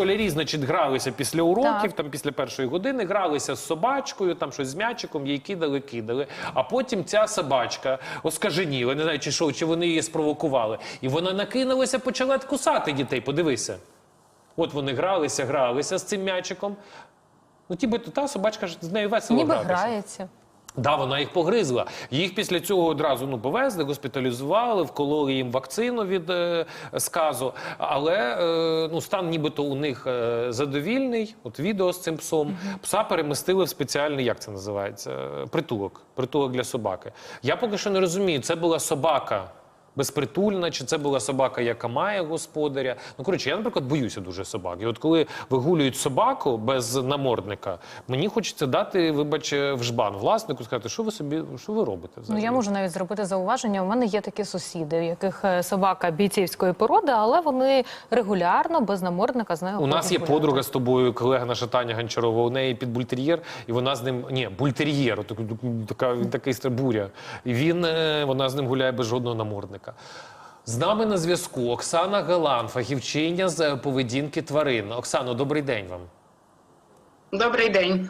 школярі, значить, гралися після уроків, Так. там після першої години, гралися з собачкою, там щось з м'ячиком, їй кидали, кидали. А потім ця собачка оскаженіла, не знаю, чи що, чи вони її спровокували. І вона накинулася, почала кусати дітей. Подивися. От вони гралися, гралися з цим м'ячиком. Ну, ті би та собачка ж з нею весело Ніби грається. Да, вона їх погризла. Їх після цього одразу ну повезли, госпіталізували, вкололи їм вакцину від е, сказу. Але е, ну стан нібито у них е, задовільний. От відео з цим псом. Пса перемістили в спеціальний, як це називається? Е, Притулок. Притулок для собаки. Я поки що не розумію, це була собака. Безпритульна, чи це була собака, яка має господаря. Ну коротше, я, наприклад, боюся дуже собак. І от коли вигулюють собаку без намордника, мені хочеться дати, вибач, в жбан власнику, сказати, що ви собі, що ви робите Ну я можу навіть зробити зауваження. У мене є такі сусіди, у яких е, собака бійцівської породи, але вони регулярно без намордника з нею У нас є гуляти. подруга з тобою, колега наша Таня Гончарова. У неї під бультер'єр, і вона з ним ні, бультер'єр, така він такий стра- буря. І він е, вона з ним гуляє без жодного намордника. З нами на зв'язку Оксана Галан, фахівчиня з поведінки тварин. Оксано, добрий день вам. Добрий день.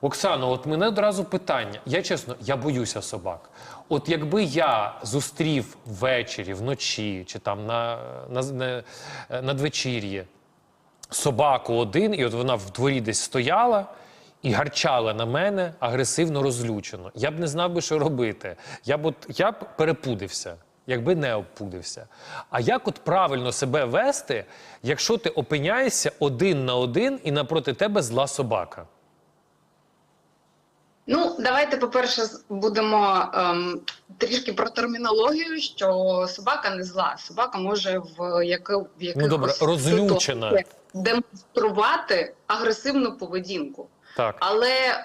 Оксано, от мене одразу питання. Я чесно, я боюся собак. От якби я зустрів ввечері, вночі чи там на, на, на надвечір'ї собаку один, і от вона в дворі десь стояла і гарчала на мене агресивно розлючено. Я б не знав би, що робити. Я б, от, я б перепудився. Якби не обпудився. А як от правильно себе вести, якщо ти опиняєшся один на один і напроти тебе зла собака? Ну, давайте, по-перше, будемо ем, трішки про термінологію, що собака не зла. Собака може в, яки, в якихось Ну, добре, розлючена. демонструвати агресивну поведінку. Так. Але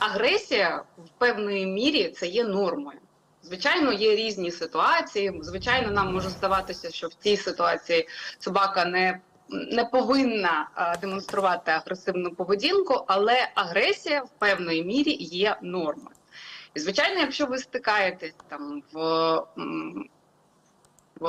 агресія в певної мірі це є нормою. Звичайно, є різні ситуації. Звичайно, нам може здаватися, що в цій ситуації собака не, не повинна демонструвати агресивну поведінку, але агресія в певної мірі є нормою. І звичайно, якщо ви стикаєтесь там в, в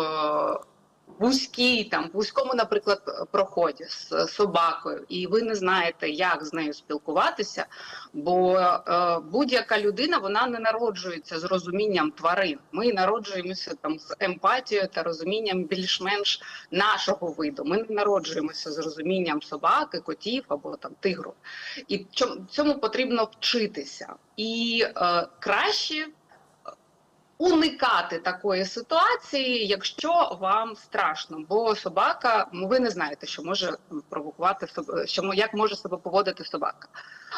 вузькій, там вузькому, наприклад, проході з собакою, і ви не знаєте, як з нею спілкуватися, бо е, будь-яка людина вона не народжується з розумінням тварин. Ми народжуємося там з емпатією та розумінням більш-менш нашого виду. Ми не народжуємося з розумінням собаки, котів або там тигру. І чом- цьому потрібно вчитися. І е, краще уникати такої ситуації, якщо вам страшно, бо собака, ну, ви не знаєте, що може провокувати що як може себе поводити собака.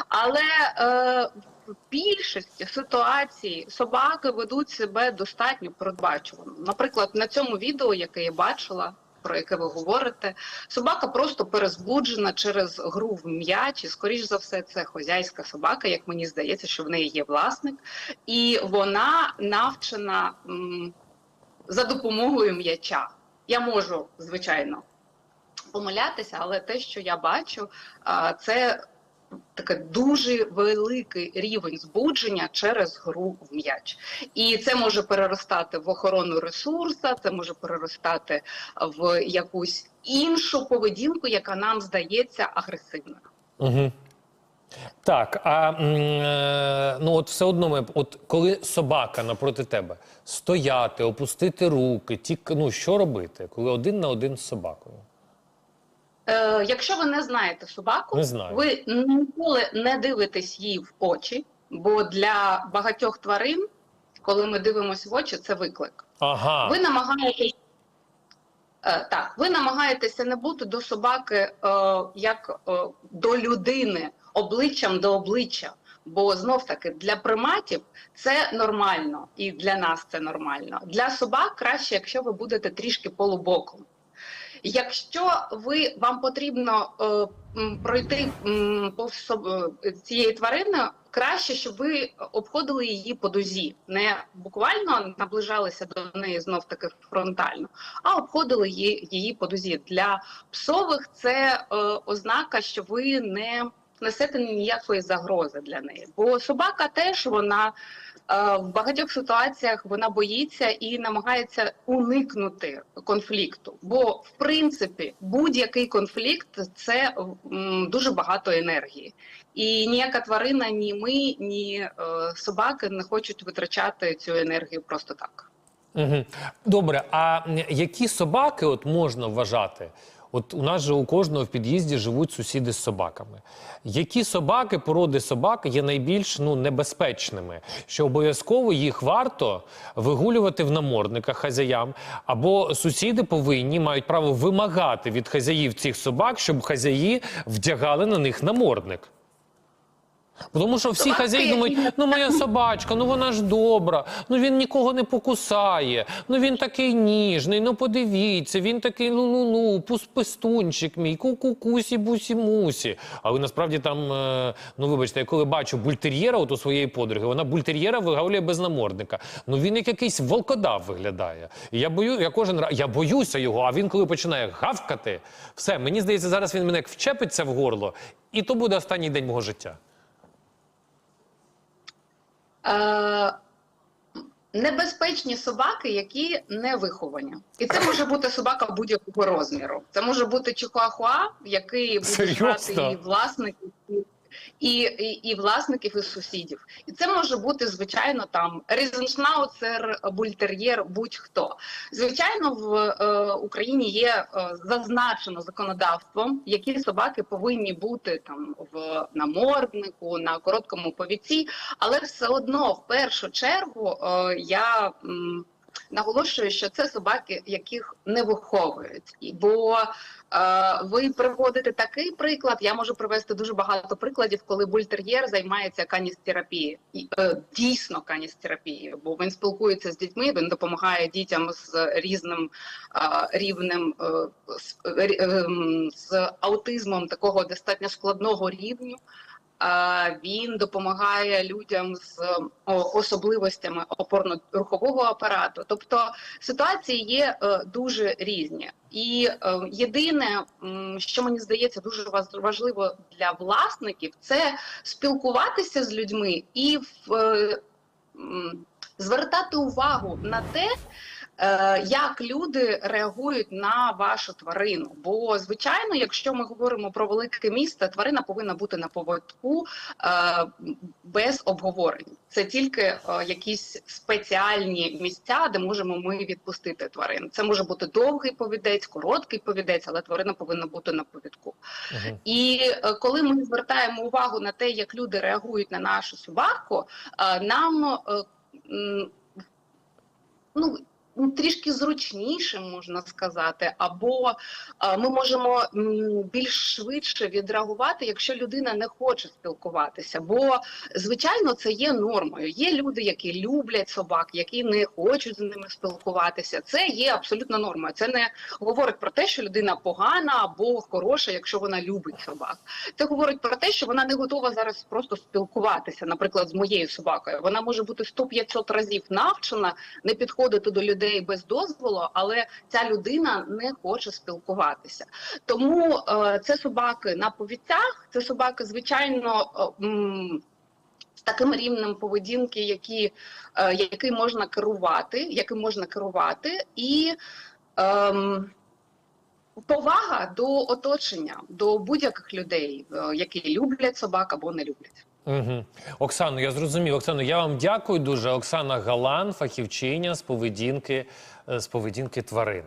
Але е, в більшості ситуацій собаки ведуть себе достатньо передбачувано. Наприклад, на цьому відео, яке я бачила. Про яке ви говорите, собака просто перезбуджена через гру в м'яч. І, скоріш за все, це хозяйська собака, як мені здається, що в неї є власник, і вона навчена м, за допомогою м'яча. Я можу, звичайно, помилятися, але те, що я бачу, це таке дуже великий рівень збудження через гру в м'яч. І це може переростати в охорону ресурсу, це може переростати в якусь іншу поведінку, яка нам здається агресивною. Угу. Так, а е, ну от все одно ми, от коли собака напроти тебе, стояти, опустити руки, тік, ну що робити, коли один на один з собакою? Е, якщо ви не знаєте собаку, Не знаю. ви ніколи не дивитесь їй в очі, бо для багатьох тварин, коли ми дивимося в очі, це виклик. Ага. Ви намагаєтесь е, так, ви намагаєтеся не бути до собаки е, як е, до людини, обличчям до обличчя. Бо знов таки для приматів це нормально, і для нас це нормально. Для собак краще, якщо ви будете трішки полубоком. Якщо ви вам потрібно е, пройти повз е, цієї тварини, краще, щоб ви обходили її по дузі, не буквально наближалися до неї знов таки фронтально, а обходили її, її по дузі. Для псових це е, ознака, що ви не несете ніякої загрози для неї. Бо собака теж вона е, в багатьох ситуаціях вона боїться і намагається уникнути конфлікту. Бо в принципі будь-який конфлікт це дуже багато енергії. І ніяка тварина, ні ми, ні е, собаки не хочуть витрачати цю енергію просто так. Добре, а які собаки от можна вважати? От у нас же у кожного в під'їзді живуть сусіди з собаками. Які собаки, породи собак є найбільш ну, небезпечними, що обов'язково їх варто вигулювати в намордниках хазяям, або сусіди повинні мають право вимагати від хазяїв цих собак, щоб хазяї вдягали на них намордник. Тому що всі хазяї думають, ну моя собачка, ну вона ж добра, ну він нікого не покусає, ну він такий ніжний, ну подивіться, він такий лу-лу-лу, пус-пестунчик мій, ку-ку-кусі, бусі-мусі. Але насправді там, е, ну вибачте, я коли бачу бультер'єра от у своєї подруги, вона бультер'єра вигавлює без намордника. Ну він як якийсь волкодав виглядає. І я бою, я кожен раз, я боюся його, а він коли починає гавкати, все, мені здається, зараз він мене вчепиться в горло, і то буде останній день мого життя. Е, небезпечні собаки, які не виховані. І це може бути собака будь-якого розміру. Це може бути чихуахуа, який буде Серйозно? брати і власників. І- І, і, власників і сусідів, і це може бути звичайно там різеншнауцер, бультер'єр, будь-хто. Звичайно, в е, Україні є е, зазначено законодавством, які собаки повинні бути там в наморднику, на короткому повідці, але все одно в першу чергу е, я м, наголошую, що це собаки, яких не виховують, бо е, ви приводите такий приклад. Я можу привести дуже багато прикладів, коли бультер'єр займається каністерапією. Е, дійсно каністерапією, бо він спілкується з дітьми, він допомагає дітям з різним е, рівнем е, з, е, ем, з аутизмом такого достатньо складного рівню. Він допомагає людям з особливостями опорно-рухового апарату. Тобто ситуації є е, дуже різні. І е, єдине, що мені здається дуже важливо для власників, це спілкуватися з людьми і в, е, звертати увагу на те, як люди реагують на вашу тварину. Бо, звичайно, якщо ми говоримо про велике місто, тварина повинна бути на поводку е, без обговорень. Це тільки е, якісь спеціальні місця, де можемо ми відпустити тварин. Це може бути довгий повідець, короткий повідець, але тварина повинна бути на повідку. Мгм. І е, коли ми звертаємо увагу на те, як люди реагують на нашу собаку, е, нам е, ну. Трішки зручніше можна сказати, або ми можемо більш швидше відреагувати, якщо людина не хоче спілкуватися. Бо звичайно це є нормою. Є люди, які люблять собак, які не хочуть з ними спілкуватися. Це є абсолютно нормою. Це не говорить про те, що людина погана або хороша, якщо вона любить собак. Це говорить про те, що вона не готова зараз просто спілкуватися, наприклад, з моєю собакою. Вона може бути 100-500 разів навчена не підходити до людей без дозволу, але ця людина не хоче спілкуватися. Тому е, це собаки на повідцях, це собаки, звичайно. е, з таким рівнем поведінки, які, е, який можна керувати, яким можна керувати, і ем, повага до оточення, до будь-яких людей, е, які люблять собак або не люблять. Угу. Оксано, я зрозумів. Оксано, я вам дякую дуже. Оксана Галан, фахівчиня з поведінки, е, з поведінки тварин.